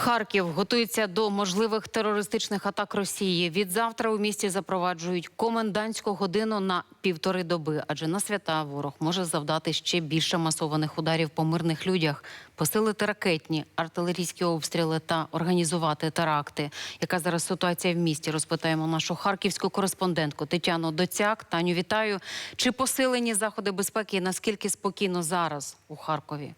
Харків готується до можливих терористичних атак Росії. Від завтра у місті запроваджують комендантську годину на півтори доби, адже на свята ворог може завдати ще більше масованих ударів по мирних людях, посилити ракетні артилерійські обстріли та організувати теракти. Яка зараз ситуація в місті? Розпитаємо нашу харківську кореспондентку Тетяну Доцяк. Таню, вітаю. Чи посилені заходи безпеки? Наскільки спокійно зараз у Харкові?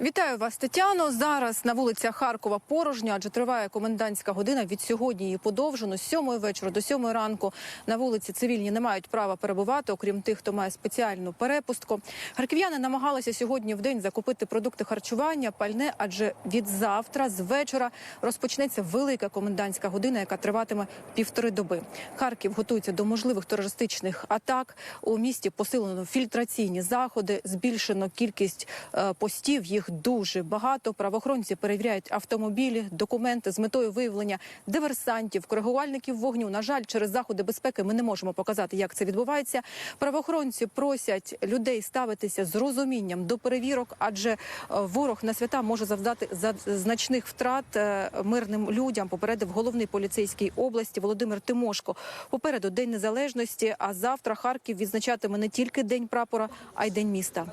Вітаю вас, Тетяно. Зараз на вулицях Харкова порожньо, адже триває комендантська година. Від сьогодні її подовжено з 7 вечора до 7 ранку. На вулиці цивільні не мають права перебувати, окрім тих, хто має спеціальну перепустку. Харків'яни намагалися сьогодні в день закупити продукти харчування, пальне, адже від завтра з вечора розпочнеться велика комендантська година, яка триватиме півтори доби. Харків готується до можливих терористичних атак. У місті посилено фільтраційні заходи, збільшено кількість е, постів. Їх дуже багато. Правоохоронці перевіряють автомобілі, документи з метою виявлення диверсантів, коригувальників вогню. На жаль, через заходи безпеки ми не можемо показати, як це відбувається. Правоохоронці просять людей ставитися з розумінням до перевірок, адже е, ворог на свята може завдати за- значних втрат е, мирним людям. Попередив головний поліцейський області Володимир Тимошко. Попереду День Незалежності. А завтра Харків відзначатиме не тільки День прапора, а й День міста.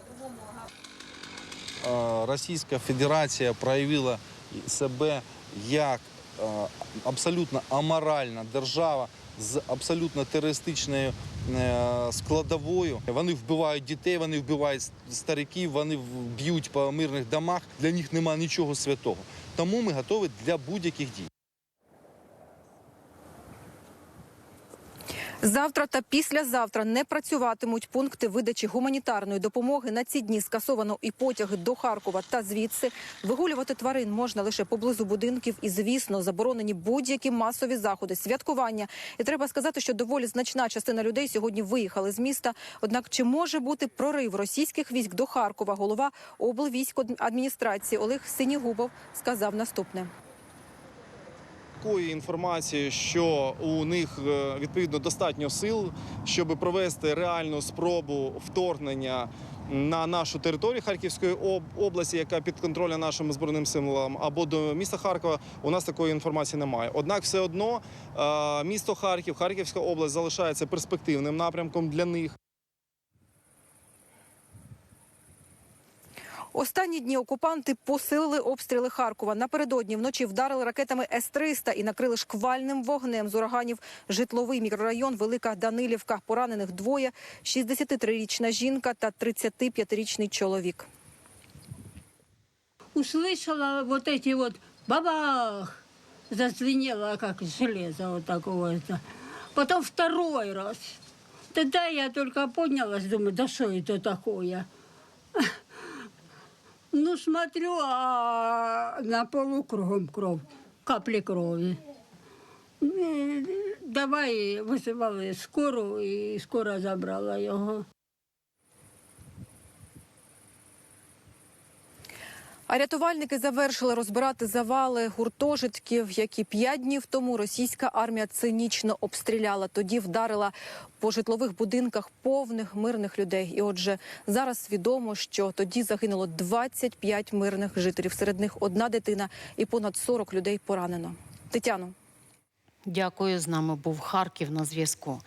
Російська Федерація проявила себе як абсолютно аморальна держава з абсолютно терористичною е, складовою. Вони вбивають дітей, вони вбивають стариків, вони б'ють по мирних домах. Для них немає нічого святого. Тому ми готові для будь-яких дій. Завтра та післязавтра не працюватимуть пункти видачі гуманітарної допомоги. На ці дні скасовано і потяги до Харкова та звідси. Вигулювати тварин можна лише поблизу будинків. І, звісно, заборонені будь-які масові заходи, святкування. І треба сказати, що доволі значна частина людей сьогодні виїхали з міста. Однак, чи може бути прорив російських військ до Харкова? Голова облвійськадміністрації Олег Синігубов сказав наступне. Такої інформації, що у них е, відповідно достатньо сил, щоб провести реальну спробу вторгнення на нашу територію Харківської області, яка під контролем нашим збройним силам, або до міста Харкова, у нас такої інформації немає. Однак, все одно е, місто Харків, Харківська область залишається перспективним напрямком для них. Останні дні окупанти посилили обстріли Харкова. Напередодні вночі вдарили ракетами С-300 і накрили шквальним вогнем з ураганів житловий мікрорайон Велика Данилівка. Поранених двоє – 63-річна жінка та 35-річний чоловік. услышала вот эти вот бабах, зазвенело как железо вот такого это. Потом второй раз. Тогда я только поднялась, думаю, да что это такое? Ну, смотрю, а на полу кругом кров, каплі крови. Е, Давай визивали скору, і скора забрала його. А рятувальники завершили розбирати завали гуртожитків, які п'ять днів тому російська армія цинічно обстріляла. Тоді вдарила по житлових будинках повних мирних людей. І отже, зараз відомо, що тоді загинуло 25 мирних жителів. Серед них одна дитина і понад 40 людей поранено. Тетяно. Дякую. З нами був Харків на зв'язку.